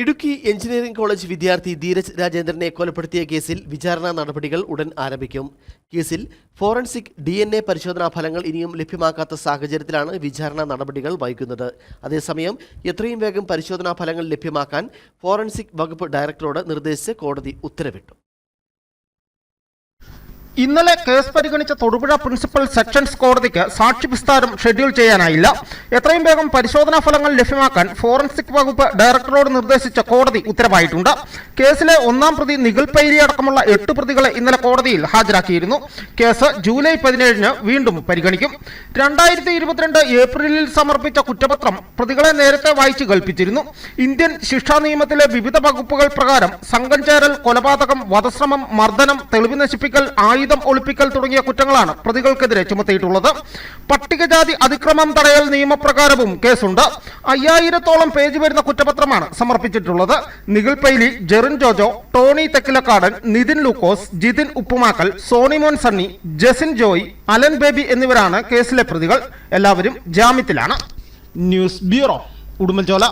Idukki engineering college വിദ്യാർത്ഥി ധീരജ് രാജേന്ദ്രനെ കൊലപ്പെടുത്തിയ കേസിൽ വിചാരണ നടപടികൾ ഉടൻ ആരംഭിക്കും. കേസിൽ ഫോറൻസിക് ഡി എൻ എ പരിശോധനാ ഫലങ്ങൾ ഇനിയും ലഭ്യമാക്കാത്ത സാഹചര്യത്തിലാണ് വിചാരണ നടപടികൾ വൈകുന്നത്. അതേസമയം എത്രയും വേഗം പരിശോധനാ ഫലങ്ങൾ ലഭ്യമാക്കാൻ ഫോറൻസിക് വകുപ്പ് ഡയറക്ടറോട് നിർദ്ദേശിച്ച് കോടതി ഉത്തരവിട്ടു. ഇന്നലെ കേസ് പരിഗണിച്ച തൊടുപുഴ പ്രിൻസിപ്പൽ സെക്ഷൻസ് കോടതിക്ക് സാക്ഷി വിസ്താരം ഷെഡ്യൂൾ ചെയ്യാനായില്ല. എത്രയും വേഗം പരിശോധനാ ഫലങ്ങൾ ലഭ്യമാക്കാൻ ഫോറൻസിക് വകുപ്പ് ഡയറക്ടറോട് നിർദ്ദേശിച്ച കോടതി ഉത്തരവായിട്ടുണ്ട്. കേസിലെ ഒന്നാം പ്രതി നിഖിൽ പൈരി അടക്കമുള്ള എട്ട് പ്രതികളെ ഇന്നലെ കോടതിയിൽ ഹാജരാക്കിയിരുന്നു. കേസ് ജൂലൈ പതിനേഴിന് വീണ്ടും പരിഗണിക്കും. രണ്ടായിരത്തി ഇരുപത്തിരണ്ട് ഏപ്രിലിൽ സമർപ്പിച്ച കുറ്റപത്രം പ്രതികളെ നേരത്തെ വായിച്ചു കൽപ്പിച്ചിരുന്നു ഇന്ത്യൻ ശിക്ഷാ നിയമത്തിലെ വിവിധ വകുപ്പുകൾ പ്രകാരം സംഘം ചേരൽ കൊലപാതകം വധശ്രമം മർദ്ദനം തെളിവ് നശിപ്പിക്കൽ ആയുധം ഒളിപ്പിക്കൽ തുടങ്ങിയ കുറ്റങ്ങളാണ് പ്രതികൾക്കെതിരെ ചുമത്തിയിട്ടുള്ളത്. പട്ടികജാതി അതിക്രമം തടയൽ നിയമപ്രകാരവും കേസുണ്ട്. അയ്യായിരത്തോളം പേജ് വരുന്ന കുറ്റപത്രമാണ് സമർപ്പിച്ചിട്ടുള്ളത്. നിഖിൽ പൈലി ജെറിൻ ജോജോ ടോണി തെക്കിലക്കാടൻ നിതിൻ ലൂക്കോസ് ജിതിൻ ഉപ്പുമാക്കൽ സോണിമോൻ സണ്ണി ജസിൻ ജോയ് അലൻ ബേബി എന്നിവരാണ് കേസിലെ പ്രതികൾ. എല്ലാവരും ജാമ്യത്തിലാണ്. News bureau Udumbanchola.